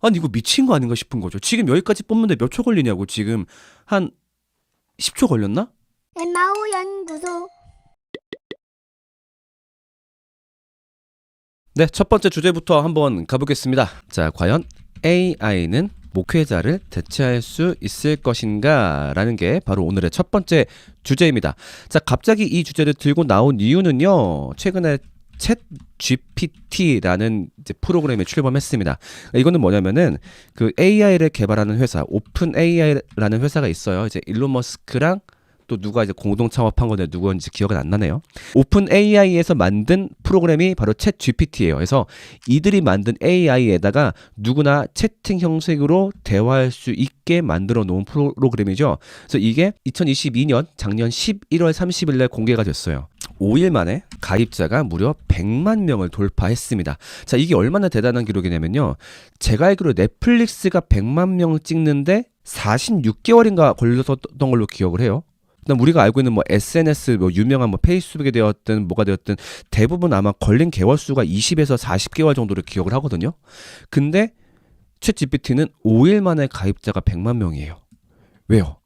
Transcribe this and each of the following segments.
아니 이거 미친 거 아닌가 싶은 거죠. 지금 여기까지 뽑는데 몇 초 걸리냐고 지금 한 10초 걸렸나? 마오 연구소 네, 첫 번째 주제부터 한번 가보겠습니다. 자, 과연 AI는 목회자를 대체할 수 있을 것인가? 라는 게 바로 오늘의 첫 번째 주제입니다. 자, 갑자기 이 주제를 들고 나온 이유는요, 최근에 챗 GPT라는 프로그램에 출범했습니다. 이거는 뭐냐면은 그 AI를 개발하는 회사, 오픈 AI라는 회사가 있어요. 이제 일론 머스크랑 또 누가 이제 공동 창업한 건데 누구인지 기억은 안 나네요. 오픈 AI에서 만든 프로그램이 바로 챗 GPT예요. 그래서 이들이 만든 AI에다가 누구나 채팅 형식으로 대화할 수 있게 만들어 놓은 프로그램이죠. 그래서 이게 2022년 작년 11월 30일 날 공개가 됐어요. 5일 만에 가입자가 무려 100만 명을 돌파했습니다. 자, 이게 얼마나 대단한 기록이냐면요. 제가 알기로 넷플릭스가 100만 명을 찍는데 46개월인가 걸렸었던 걸로 기억을 해요. 그다음 우리가 알고 있는 뭐 SNS 뭐 유명한 뭐 페이스북에 되었든 뭐가 되었든 대부분 아마 걸린 개월 수가 20에서 40개월 정도를 기억을 하거든요. 근데 챗 GPT는 5일 만에 가입자가 100만 명이에요. 왜요?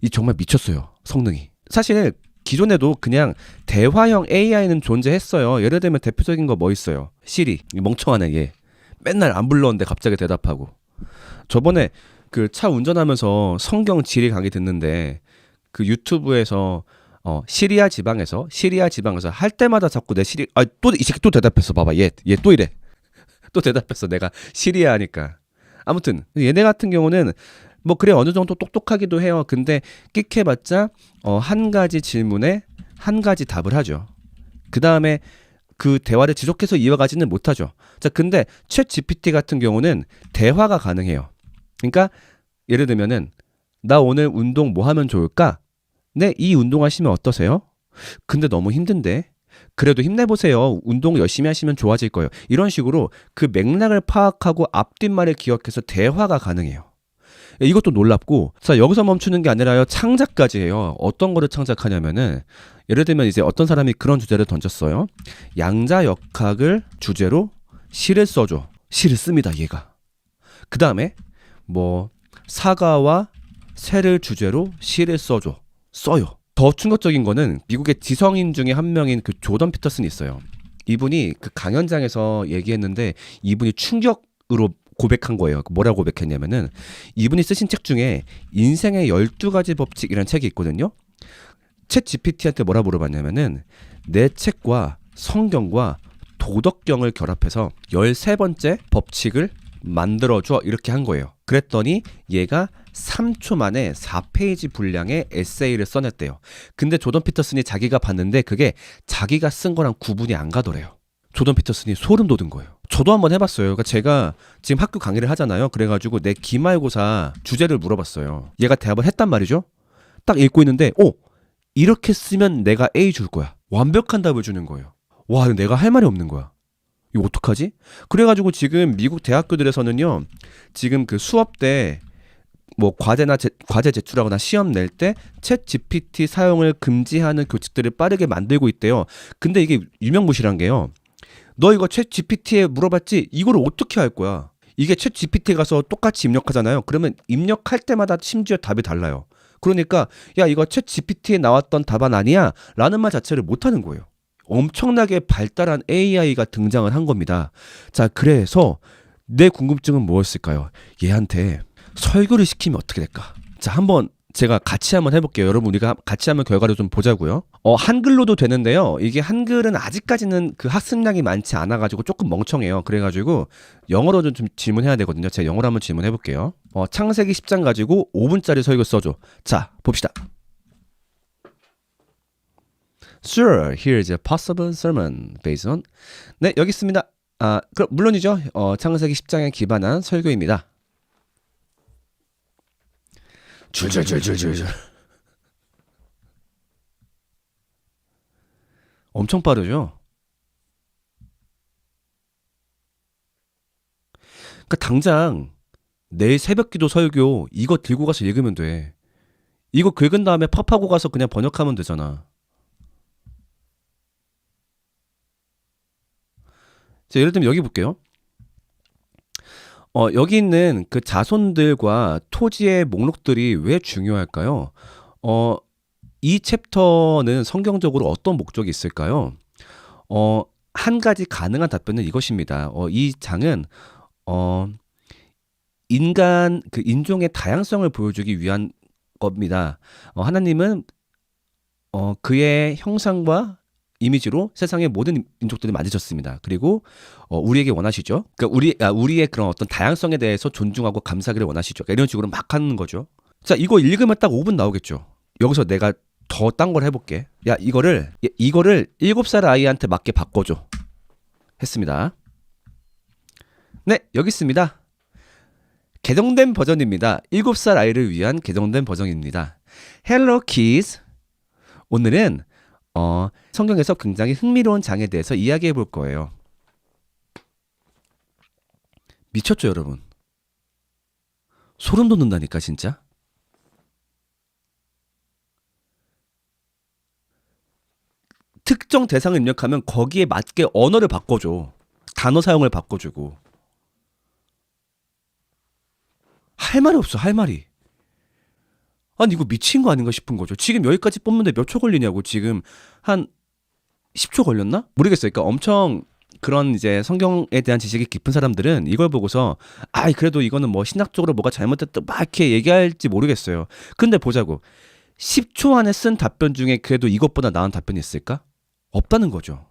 이 정말 미쳤어요. 성능이. 사실 기존에도 그냥 대화형 AI는 존재했어요. 예를 들면 대표적인 거 뭐 있어요? 시리. 이 멍청하네 얘. 맨날 안 불렀는데 갑자기 대답하고. 저번에 그 차 운전하면서 성경 지리 강의 듣는데 그 유튜브에서 어 시리아 지방에서 시리아 지방에서 할 때마다 자꾸 내 시리 아 또 이 새끼 또 대답했어 봐봐 얘 얘 또 이래 또 대답했어 내가 시리아 하니까 아무튼 얘네 같은 경우는 뭐 그래 어느 정도 똑똑하기도 해요 근데 끽해봤자 어 한 가지 질문에 한 가지 답을 하죠 그 다음에 그 대화를 지속해서 이어가지는 못하죠 자 근데 챗 GPT 같은 경우는 대화가 가능해요 그러니까 예를 들면은 나 오늘 운동 뭐 하면 좋을까? 네, 이 운동 하시면 어떠세요? 근데 너무 힘든데. 그래도 힘내보세요. 운동 열심히 하시면 좋아질 거예요. 이런 식으로 그 맥락을 파악하고 앞뒷말을 기억해서 대화가 가능해요. 이것도 놀랍고, 자, 여기서 멈추는 게 아니라요, 창작까지 해요. 어떤 거를 창작하냐면은, 예를 들면 이제 어떤 사람이 그런 주제를 던졌어요. 양자 역학을 주제로 시를 써줘. 시를 씁니다, 얘가. 그 다음에, 뭐, 사과와 새를 주제로 시를 써줘. 써요. 더 충격적인 거는 미국의 지성인 중에 한 명인 그 조던 피터슨이 있어요. 이분이 그 강연장에서 얘기했는데 이분이 충격으로 고백한 거예요. 뭐라고 고백했냐면은 이분이 쓰신 책 중에 인생의 12가지 법칙이라는 책이 있거든요. 챗 GPT한테 뭐라 물어봤냐면은 내 책과 성경과 도덕경을 결합해서 13번째 법칙을 만들어줘 이렇게 한 거예요. 그랬더니 얘가 3초 만에 4페이지 분량의 에세이를 써냈대요. 근데 조던 피터슨이 자기가 봤는데 그게 자기가 쓴 거랑 구분이 안 가더래요. 조던 피터슨이 소름 돋은 거예요. 저도 한번 해봤어요. 그러니까 제가 지금 학교 강의를 하잖아요. 그래가지고 내 기말고사 주제를 물어봤어요. 얘가 대답을 했단 말이죠. 딱 읽고 있는데, 오! 이렇게 쓰면 내가 A 줄 거야. 완벽한 답을 주는 거예요. 와, 내가 할 말이 없는 거야. 이거 어떡하지? 그래가지고 지금 미국 대학교들에서는요, 지금 그 수업 때 뭐 과제나 제, 과제 제출하거나 시험 낼 때 챗 GPT 사용을 금지하는 교칙들을 빠르게 만들고 있대요. 근데 이게 유명무실한 게요. 너 이거 챗 GPT에 물어봤지? 이걸 어떻게 할 거야? 이게 챗 GPT 가서 똑같이 입력하잖아요. 그러면 입력할 때마다 심지어 답이 달라요. 그러니까 야 이거 챗 GPT에 나왔던 답안 아니야? 라는 말 자체를 못 하는 거예요. 엄청나게 발달한 AI가 등장을 한 겁니다. 자, 그래서 내 궁금증은 무엇일까요? 얘한테 설교를 시키면 어떻게 될까? 자, 한번 제가 같이 한번 해볼게요. 여러분 우리가 같이 한번 결과를 좀 보자고요. 어, 한글로도 되는데요. 이게 한글은 아직까지는 그 학습량이 많지 않아가지고 조금 멍청해요. 그래가지고 영어로 좀, 좀 질문해야 되거든요. 제가 영어로 한번 질문해볼게요. 어, 창세기 10장 가지고 5분짜리 설교 써줘. 자, 봅시다. Sure, here's a possible sermon based on. 네, 여기 있습니다. 아, 그럼 물론이죠. 어, 창세기 10장에 기반한 설교입니다. 줄줄줄줄줄줄. 엄청 빠르죠. 그러니까 당장 내일 새벽 기도 설교 이거 들고 가서 읽으면 돼. 이거 긁은 다음에 팝하고 가서 그냥 번역하면 되잖아. 자, 예를 들면 여기 볼게요. 어, 여기 있는 그 자손들과 토지의 목록들이 왜 중요할까요? 어, 이 챕터는 성경적으로 어떤 목적이 있을까요? 어, 한 가지 가능한 답변은 이것입니다. 어, 이 장은 어, 인간 그 인종의 다양성을 보여주기 위한 겁니다. 어, 하나님은 어, 그의 형상과 이미지로 세상의 모든 민족들을 만드셨습니다. 그리고 어, 우리에게 원하시죠. 그러니까 우리 아, 우리의 그런 어떤 다양성에 대해서 존중하고 감사하기를 원하시죠. 그러니까 이런 식으로 막 하는 거죠. 자, 이거 읽으면 딱 5분 나오겠죠. 여기서 내가 더 딴 걸 해볼게. 야, 이거를 이- 이거를 7살 아이한테 맞게 바꿔줘. 했습니다. 네, 여기 있습니다. 개정된 버전입니다. 7살 아이를 위한 개정된 버전입니다. Hello Kids. 오늘은 어, 성경에서 굉장히 흥미로운 장에 대해서 이야기해 볼 거예요. 미쳤죠, 여러분? 소름 돋는다니까, 진짜? 특정 대상을 입력하면 거기에 맞게 언어를 바꿔줘. 단어 사용을 바꿔주고. 할 말이 없어, 할 말이. 아니, 이거 미친 거 아닌가 싶은 거죠. 지금 여기까지 뽑는데 몇 초 걸리냐고. 지금 한 10초 걸렸나? 모르겠어요. 그러니까 엄청 그런 이제 성경에 대한 지식이 깊은 사람들은 이걸 보고서 아 그래도 이거는 뭐 신학적으로 뭐가 잘못됐다 막 이렇게 얘기할지 모르겠어요. 근데 보자고 10초 안에 쓴 답변 중에 그래도 이것보다 나은 답변이 있을까? 없다는 거죠.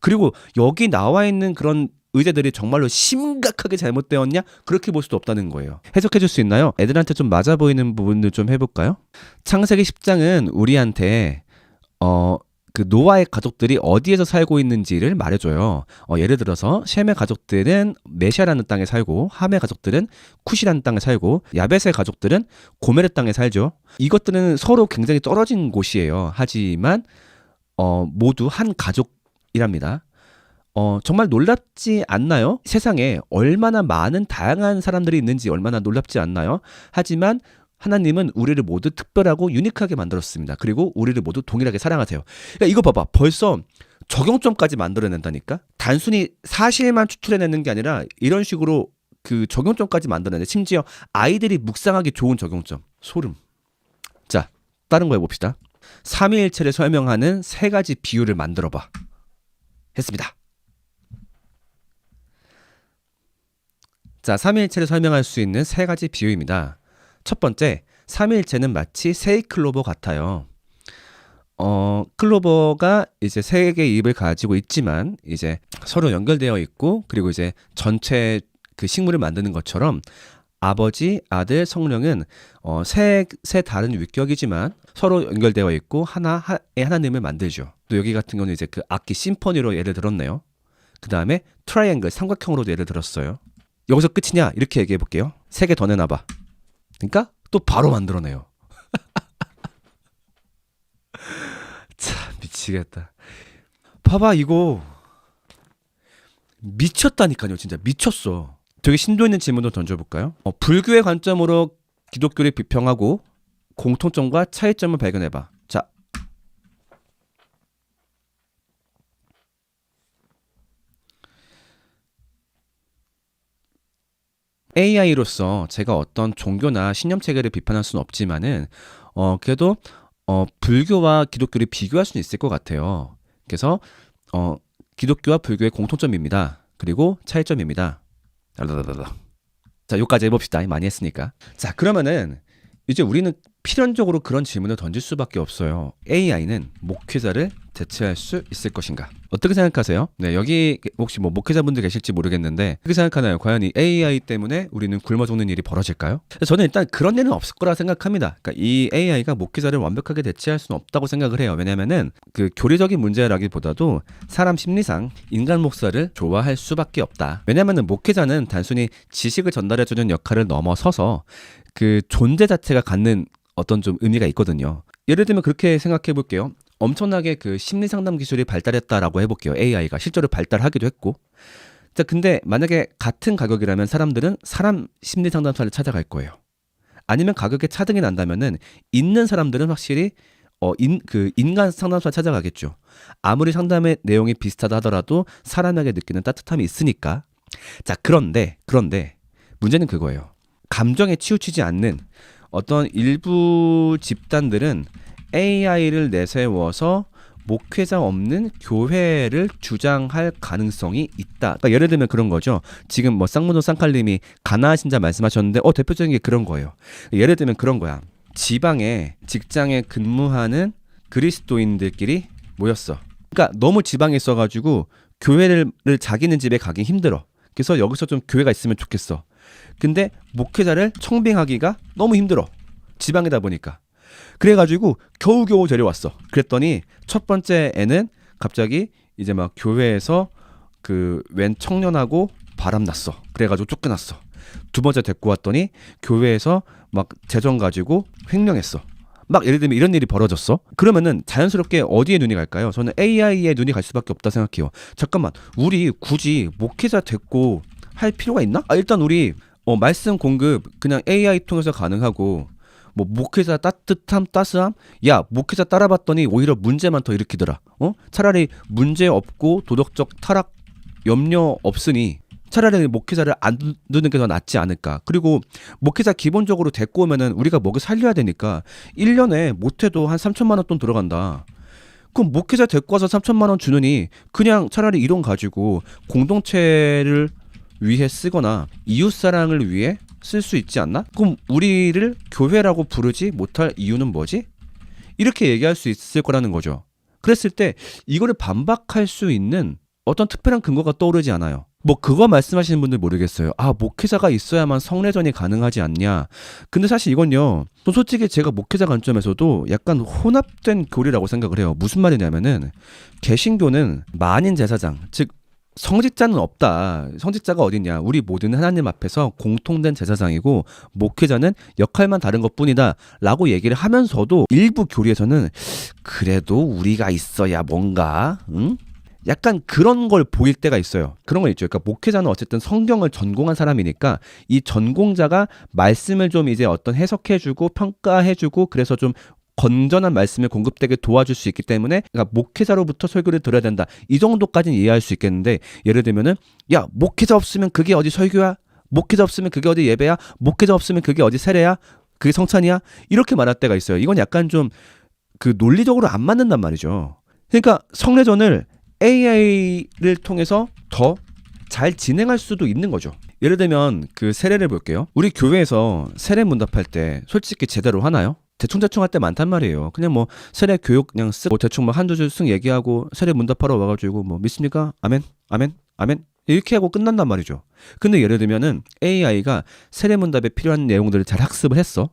그리고 여기 나와 있는 그런 의제들이 정말로 심각하게 잘못되었냐? 그렇게 볼 수도 없다는 거예요. 해석해 줄 수 있나요? 애들한테 좀 맞아 보이는 부분들 좀 해볼까요? 창세기 10장은 우리한테 어, 그 노아의 가족들이 어디에서 살고 있는지를 말해줘요. 어, 예를 들어서 셈의 가족들은 메시아라는 땅에 살고 함의 가족들은 쿠시라는 땅에 살고 야벳의 가족들은 고메르 땅에 살죠. 이것들은 서로 굉장히 떨어진 곳이에요. 하지만 어, 모두 한 가족이랍니다. 어, 정말 놀랍지 않나요? 세상에 얼마나 많은 다양한 사람들이 있는지 얼마나 놀랍지 않나요? 하지만 하나님은 우리를 모두 특별하고 유니크하게 만들었습니다. 그리고 우리를 모두 동일하게 사랑하세요. 그러니까 이거 봐봐. 벌써 적용점까지 만들어낸다니까? 단순히 사실만 추출해내는 게 아니라 이런 식으로 그 적용점까지 만들어내네. 심지어 아이들이 묵상하기 좋은 적용점. 소름. 자, 다른 거 해봅시다. 삼위일체를 설명하는 세 가지 비유를 만들어봐. 했습니다. 자, 삼위일체를 설명할 수 있는 세 가지 비유입니다. 첫 번째, 삼위일체는 마치 새 클로버 같아요. 어, 클로버가 이제 세 개의 잎을 가지고 있지만 이제 서로 연결되어 있고 그리고 이제 전체 그 식물을 만드는 것처럼 아버지, 아들, 성령은 어, 세, 세 다른 위격이지만 서로 연결되어 있고 하나의 하나님을 만들죠. 또 여기 같은 경우는 이제 그 악기 심포니로 예를 들었네요. 그 다음에 트라이앵글 삼각형으로도 예를 들었어요. 여기서 끝이냐 이렇게 얘기해 볼게요. 세 개 더 내놔봐. 그러니까 또 바로 만들어내요. 참 미치겠다. 봐봐 이거 미쳤다니까요. 진짜 미쳤어. 되게 심도 있는 질문도 던져볼까요? 어, 불교의 관점으로 기독교를 비평하고 공통점과 차이점을 발견해봐. 자, AI로서 제가 어떤 종교나 신념 체계를 비판할 수는 없지만은 어 그래도 어 불교와 기독교를 비교할 수는 있을 것 같아요. 그래서 어 기독교와 불교의 공통점입니다. 그리고 차이점입니다. 랄랄랄랄라. 자, 여기까지 해봅시다. 많이 했으니까. 자, 그러면은 이제 우리는 필연적으로 그런 질문을 던질 수밖에 없어요. AI는 목회자를 대체할 수 있을 것인가? 어떻게 생각하세요? 네, 여기 혹시 뭐 목회자분들 계실지 모르겠는데 어떻게 생각하나요? 과연 이 AI 때문에 우리는 굶어 죽는 일이 벌어질까요? 저는 일단 그런 일은 없을 거라 생각합니다. 그러니까 이 AI가 목회자를 완벽하게 대체할 수는 없다고 생각을 해요. 왜냐면은 그 교리적인 문제라기보다도 사람 심리상 인간 목사를 좋아할 수밖에 없다. 왜냐면은 목회자는 단순히 지식을 전달해 주는 역할을 넘어서서 그 존재 자체가 갖는 어떤 좀 의미가 있거든요. 예를 들면 그렇게 생각해 볼게요. 엄청나게 그 심리 상담 기술이 발달했다라고 해볼게요. AI가 실제로 발달하기도 했고. 자, 근데 만약에 같은 가격이라면 사람들은 사람 심리 상담사를 찾아갈 거예요. 아니면 가격에 차등이 난다면은 있는 사람들은 확실히 어, 인, 그 인간 상담사 찾아가겠죠. 아무리 상담의 내용이 비슷하다 하더라도 사람에게 느끼는 따뜻함이 있으니까. 자, 그런데, 그런데 문제는 그거예요. 감정에 치우치지 않는 어떤 일부 집단들은 AI를 내세워서 목회자 없는 교회를 주장할 가능성이 있다. 그러니까 예를 들면 그런 거죠. 지금 뭐 쌍문호 쌍칼님이 가나하신 자 말씀하셨는데 어 대표적인 게 그런 거예요. 예를 들면 그런 거야. 지방에 직장에 근무하는 그리스도인들끼리 모였어. 그러니까 너무 지방에 있어가지고 교회를 자기는 집에 가기 힘들어. 그래서 여기서 좀 교회가 있으면 좋겠어. 근데 목회자를 청빙하기가 너무 힘들어. 지방이다 보니까. 그래가지고 겨우겨우 데려왔어. 그랬더니 첫 번째 애는 갑자기 이제 막 교회에서 그 웬 청년하고 바람 났어. 그래가지고 쫓겨났어. 두 번째 데리고 왔더니 교회에서 막 재정 가지고 횡령했어. 막 예를 들면 이런 일이 벌어졌어. 그러면은 자연스럽게 어디에 눈이 갈까요? 저는 AI에 눈이 갈 수밖에 없다 생각해요. 잠깐만, 우리 굳이 목회자 됐고 할 필요가 있나? 아, 일단 우리 어, 말씀 공급 그냥 AI 통해서 가능하고 뭐 목회자 따뜻함 따스함? 야 목회자 따라봤더니 오히려 문제만 더 일으키더라. 어? 차라리 문제 없고 도덕적 타락 염려 없으니 차라리 목회자를 안 두는 게 더 낫지 않을까. 그리고 목회자 기본적으로 데리고 오면은 우리가 먹여 살려야 되니까 1년에 못해도 한 3천만 원 돈 들어간다. 그럼 목회자 데리고 와서 3천만 원 주느니 그냥 차라리 이론 가지고 공동체를 위해 쓰거나 이웃 사랑을 위해 쓸 수 있지 않나? 그럼 우리를 교회라고 부르지 못할 이유는 뭐지? 이렇게 얘기할 수 있을 거라는 거죠. 그랬을 때 이거를 반박할 수 있는 어떤 특별한 근거가 떠오르지 않아요. 뭐 그거 말씀하시는 분들 모르겠어요. 아 목회자가 있어야만 성례전이 가능하지 않냐. 근데 사실 이건요. 또 솔직히 제가 목회자 관점에서도 약간 혼합된 교리라고 생각을 해요. 무슨 말이냐면은 개신교는 만인 제사장 즉 성직자는 없다. 성직자가 어딨냐? 우리 모두는 하나님 앞에서 공통된 제사장이고 목회자는 역할만 다른 것뿐이다라고 얘기를 하면서도 일부 교리에서는 그래도 우리가 있어야 뭔가 응? 약간 그런 걸 보일 때가 있어요. 그런 거 있죠. 그러니까 목회자는 어쨌든 성경을 전공한 사람이니까 이 전공자가 말씀을 좀 이제 어떤 해석해주고 평가해주고 그래서 좀 건전한 말씀을 공급되게 도와줄 수 있기 때문에 그러니까 목회자로부터 설교를 들어야 된다. 이 정도까지는 이해할 수 있겠는데 예를 들면은 야 목회자 없으면 그게 어디 설교야? 목회자 없으면 그게 어디 예배야? 목회자 없으면 그게 어디 세례야? 그게 성찬이야? 이렇게 말할 때가 있어요. 이건 약간 좀 그 논리적으로 안 맞는단 말이죠. 그러니까 성례전을 AI를 통해서 더 잘 진행할 수도 있는 거죠. 예를 들면 그 세례를 볼게요. 우리 교회에서 세례 문답할 때 솔직히 제대로 하나요? 대충 대충 할 때 많단 말이에요. 그냥 뭐 세례 교육 그냥 쓰고 대충 뭐 한두 줄 쓱 얘기하고 세례 문답하러 와가지고 뭐 믿습니까? 아멘, 아멘, 아멘 이렇게 하고 끝난단 말이죠. 근데 예를 들면은 AI가 세례 문답에 필요한 내용들을 잘 학습을 했어.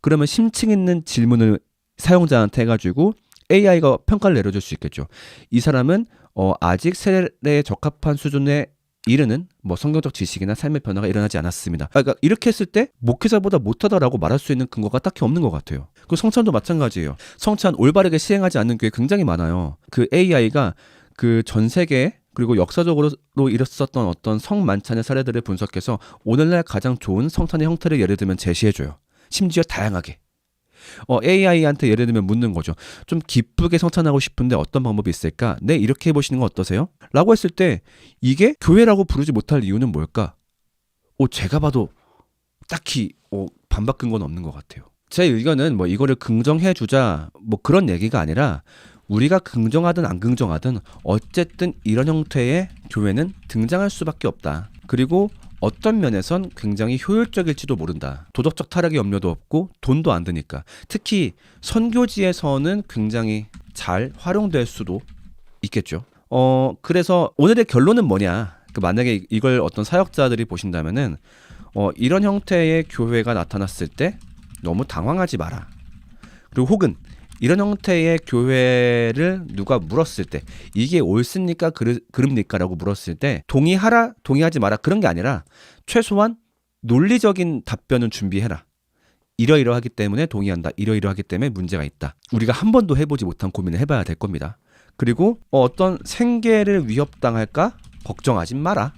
그러면 심층 있는 질문을 사용자한테 해가지고 AI가 평가를 내려줄 수 있겠죠. 이 사람은 어, 아직 세례에 적합한 수준에 이르는 뭐 성경적 지식이나 삶의 변화가 일어나지 않았습니다. 아, 그러니까 이렇게 했을 때 목회자보다 못하다라고 말할 수 있는 근거가 딱히 없는 것 같아요. 그 성찬도 마찬가지예요. 성찬 올바르게 시행하지 않는 교회 굉장히 많아요. 그 AI가 그 전 세계 그리고 역사적으로 일었었던 어떤 성만찬의 사례들을 분석해서 오늘날 가장 좋은 성찬의 형태를 예를 들면 제시해줘요. 심지어 다양하게. 어, AI한테 예를 들면 묻는 거죠. 좀 기쁘게 성찬하고 싶은데 어떤 방법이 있을까? 네, 이렇게 해보시는 건 어떠세요? 라고 했을 때 이게 교회라고 부르지 못할 이유는 뭘까? 어, 제가 봐도 딱히 어, 반박 근거는 없는 것 같아요. 제 의견은 뭐 이거를 긍정해 주자 뭐 그런 얘기가 아니라 우리가 긍정하든 안 긍정하든 어쨌든 이런 형태의 교회는 등장할 수밖에 없다. 그리고 어떤 면에선 굉장히 효율적일지도 모른다. 도덕적 타락의 염려도 없고 돈도 안 드니까. 특히 선교지에서는 굉장히 잘 활용될 수도 있겠죠. 어, 그래서 오늘의 결론은 뭐냐? 그 만약에 이걸 어떤 사역자들이 보신다면은 어, 이런 형태의 교회가 나타났을 때 너무 당황하지 마라. 그리고 혹은 이런 형태의 교회를 누가 물었을 때 이게 옳습니까? 그르, 그릅니까라고 물었을 때 동의하라 동의하지 마라. 그런 게 아니라 최소한 논리적인 답변은 준비해라. 이러이러하기 때문에 동의한다. 이러이러하기 때문에 문제가 있다. 우리가 한 번도 해보지 못한 고민을 해봐야 될 겁니다 그리고 어, 어떤 생계를 위협당할까 걱정하지 마라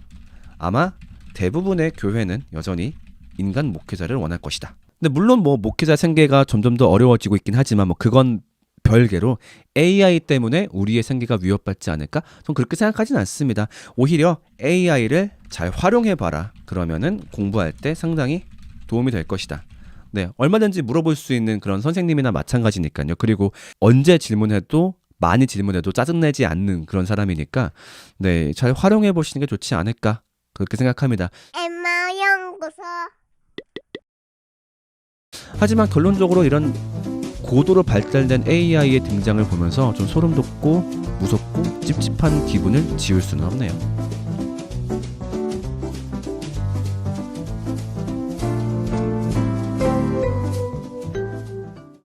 아마 대부분의 교회는 여전히 인간 목회자를 원할 것이다 근데 물론 뭐 목회자 생계가 점점 더 어려워지고 있긴 하지만 뭐 그건 별개로 AI 때문에 우리의 생계가 위협받지 않을까? 전 그렇게 생각하진 않습니다. 오히려 AI를 잘 활용해 봐라. 그러면은 공부할 때 상당히 도움이 될 것이다. 네, 얼마든지 물어볼 수 있는 그런 선생님이나 마찬가지니까요. 그리고 언제 질문해도 많이 질문해도 짜증내지 않는 그런 사람이니까 네, 잘 활용해 보시는 게 좋지 않을까 그렇게 생각합니다. 엠마 연구소 하지만 결론적으로 이런 고도로 발달된 AI의 등장을 보면서 좀 소름 돋고 무섭고 찝찝한 기분을 지울 수는 없네요.